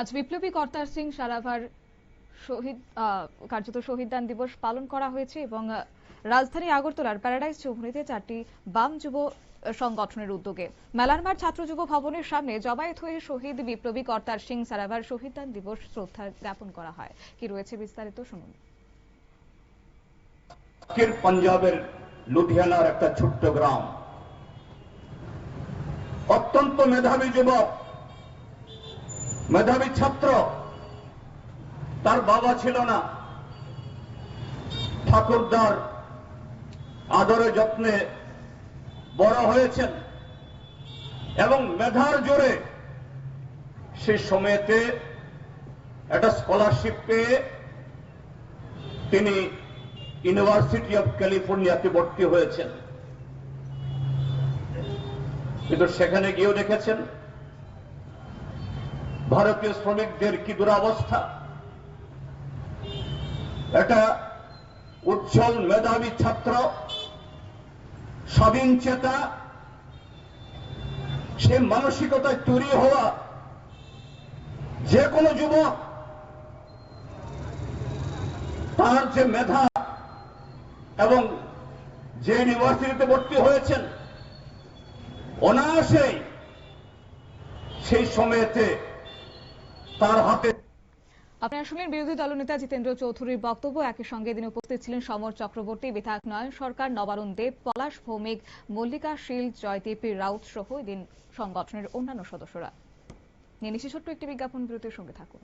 আজ বিপ্লবী কর্তার সিং সারাভার শহীদ কার্যত শহীদদান দিবস পালন করা হয়েছে এবং রাজধানী আগরতলার প্যারাডাইস চৌমুহনীতে চারটি বাম যুব সংগঠনের উদ্যোগে। মেলার মাঠ ছাত্র যুব ভবনের সামনে জমায়েত হয়ে শহীদ বিপ্লবী কর্তার সিং সারাভার শহীদদান দিবস শ্রদ্ধা জ্ঞাপন করা হয়। কি রয়েছে বিস্তারিত শুনুন। পাঞ্জাবের লুধিয়ানার একটা ছোট্ট গ্রাম। অত্যন্ত মেধাবী যুবক মেধাবী ছাত্র, তার বাবা ছিল না। ঠাকুরদার আদরে যত্নে বড় হয়েছেন এবং মেধার জোরে সে সময়তে একটা স্কলারশিপ পেয়ে তিনি ইউনিভার্সিটি অফ ক্যালিফোর্নিয়াতে ভর্তি হয়েছেন। কিন্তু সেখানে গিয়েও দেখেছেন ভারতীয় শ্রমিকদের কি দুরাবস্থা? একটা উজ্জ্বল মেধাবী ছাত্র, স্বাধীন চেতা, সে মানসিকতায় তৈরি হওয়া যে কোনো যুবক, তার যে মেধা এবং যে ইউনিভার্সিটিতে ভর্তি হয়েছেন, অনায়াসেই সেই সময়েতে তার হাতে আপনারা শুনলেন বিরোধী দলনেতা জিতেন্দ্র চৌধুরীর বক্তব্য একই সঙ্গে দিনে উপস্থিত ছিলেন সমর চক্রবর্তী, বিধায়ক নয়ন সরকার, নবারুণ দেব, পলাশ ভৌমিক, মল্লিকা শীল, জয়দীপ রাউত সহ দিন সংগঠনের অন্যান্য সদস্যরা। নিয়ে নিচ্ছি ছোট্ট একটি বিজ্ঞাপন, বিরতির সঙ্গে থাকুন।